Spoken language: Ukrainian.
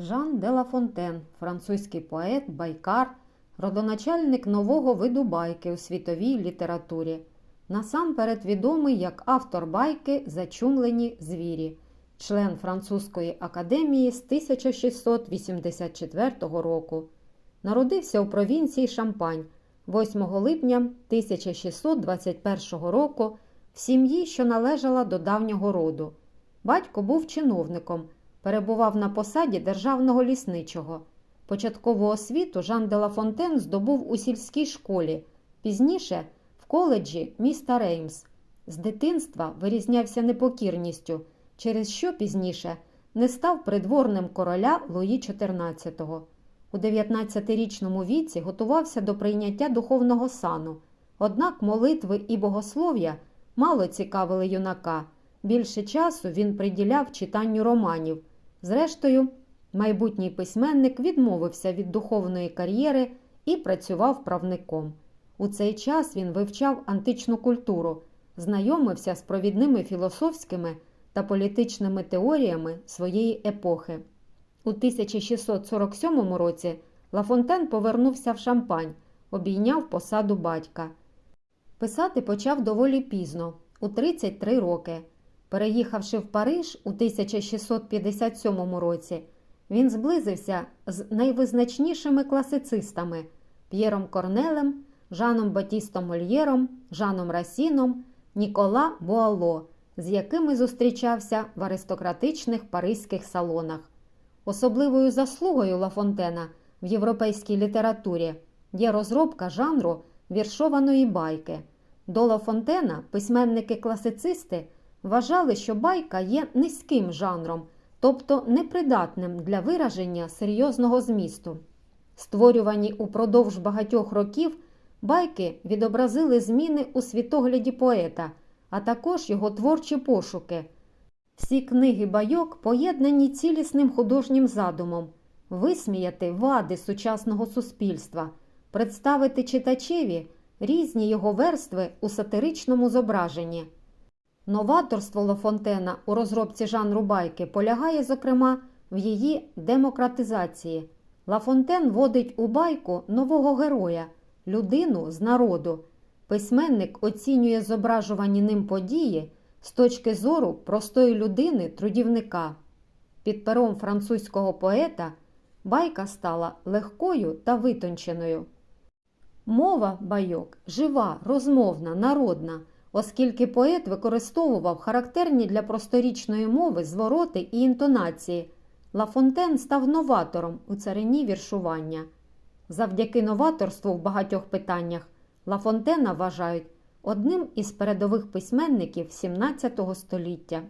Жан де Ла Фонтен, французький поет, байкар, родоначальник нового виду байки у світовій літературі. Насамперед відомий як автор байки Зачумлені звірі, член Французької академії з 1684 року. Народився у провінції Шампань 8 липня 1621 року в сім'ї, що належала до давнього роду. Батько був чиновником, перебував на посаді державного лісничого. Початкову освіту Жан де Ла Фонтен здобув у сільській школі, пізніше в коледжі міста Реймс. З дитинства вирізнявся непокірністю, через що пізніше не став придворним короля Луї XIV. У 19-річному віці готувався до прийняття духовного сану. Однак молитви і богослов'я мало цікавили юнака. Більше часу він приділяв читанню романів. Зрештою, майбутній письменник відмовився від духовної кар'єри і працював правником. У цей час він вивчав античну культуру, знайомився з провідними філософськими та політичними теоріями своєї епохи. У 1647 році Лафонтен повернувся в Шампань, обійняв посаду батька. Писати почав доволі пізно, у 33 роки. Переїхавши в Париж у 1657 році, він зблизився з найвизначнішими класицистами П'єром Корнелем, Жаном Батістом Мольєром, Жаном Расіном, Нікола Буало, з якими зустрічався в аристократичних паризьких салонах. Особливою заслугою Лафонтена в європейській літературі є розробка жанру віршованої байки. До Лафонтена письменники-класицисти вважали, що байка є низьким жанром, тобто непридатним для вираження серйозного змісту. Створювані упродовж багатьох років байки відобразили зміни у світогляді поета, а також його творчі пошуки. Всі книги байок поєднані цілісним художнім задумом висміяти вади сучасного суспільства, представити читачеві різні його верстви у сатиричному зображенні. Новаторство Лафонтена у розробці жанру байки полягає, зокрема, в її демократизації. Лафонтен вводить у байку нового героя, людину з народу. Письменник оцінює зображувані ним події з точки зору простої людини трудівника. Під пером французького поета байка стала легкою та витонченою. Мова байок жива, розмовна, народна, оскільки поет використовував характерні для просторічної мови звороти і інтонації. Лафонтен став новатором у царині віршування. Завдяки новаторству в багатьох питаннях Лафонтена вважають одним із передових письменників XVII століття.